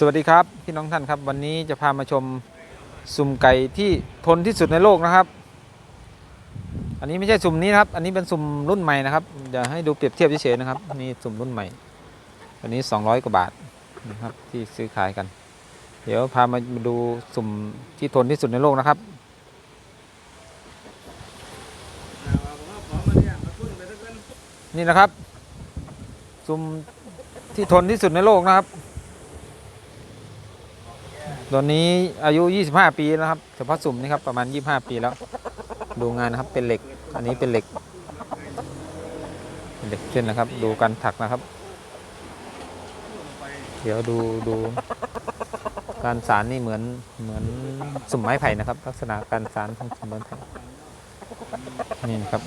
สวัสดีครับพี่น้องท่านครับวันนี้จะพามาชมสุ่มไก่ที่ทนที่สุดในโลกนะครับ อันนี้ไม่ใช่สุ่มนี้นะครับอันนี้เป็นสุ่มรุ่นใหม่นะครับจะให้ดูเปรียบเทียบเฉยๆนะครับนี่สุ่มรุ่นใหม่อันนี้ 200 กว่าบาทนะครับที่ซื้อขายกัน เดี๋ยวพามาดูสุ่มที่ทนที่สุดในโลกนะครับนี่นะครับสุ่มที่ทนที่สุดในโลกนะครับ ตอนนี้อายุ 25 ปีแล้วครับเฉพาะสุ่มนี่ครับประมาณ 25 ปีแล้ว ดูงานนะครับเป็นเหล็ก อันนี้เป็นเหล็กเหล็กเช่นนะครับ ดูการถักนะครับ เดี๋ยวดูดู การสารนี่เหมือนเหมือนสุ่มไม้ไผ่นะครับ ลักษณะการสารของสุ่มไม้ไผ่นี่นะครับ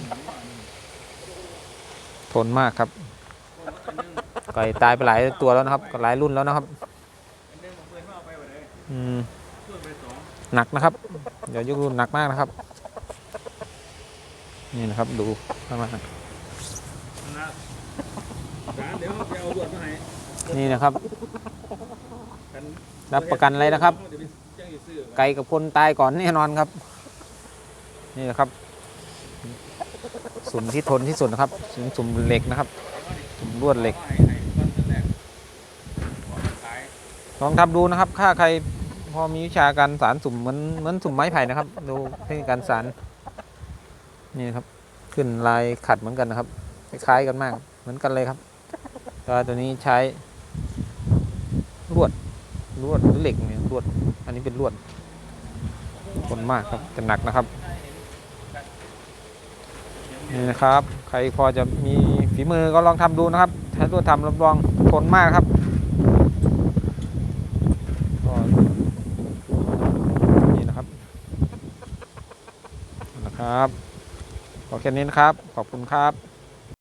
ทนมากครับไก่ตายไปหลายตัวแล้วนะครับหลายรุ่นแล้วนะครับ อืมหนักนะครับ เดี๋ยวยกดูหนักมากนะครับ นี่นะครับดูข้างล่างเดี๋ยวไปเอาบวดมานี่นะครับรับประกันเลยนะครับ ไก่กับคนตายก่อนแน่นอนครับ นี่นะครับ สุ่มที่ทนที่สุดนะครับ สุ่มสุ่มเหล็กนะครับ สุ่มลวดเหล็ก ให้ให้ก้องแรกขายลองทำดูนะครับ ถ้าใครพอมีวิชาการสารสุ่มเหมือนเหมือนสุ่มไม้ไผ่นะครับ ดูเทคนิคการสารนี่ครับ ขึ้นลายขัดเหมือนกันนะครับ คล้ายกันมาก เหมือนกันเลยครับตัวตัวนี้ใช้ลวดลวดหรือเหล็กเนี่ยลวด อันนี้เป็นลวดทนมากครับแต่หนักนะครับนี่นะครับ ใครพอจะมีฝีมือก็ลองทำดูนะครับ ใช้ลวดทำรับรองทนมากครับ ก็นี่นะครับนะ ครับขอแค่นี้นะครับ ขอบคุณครับ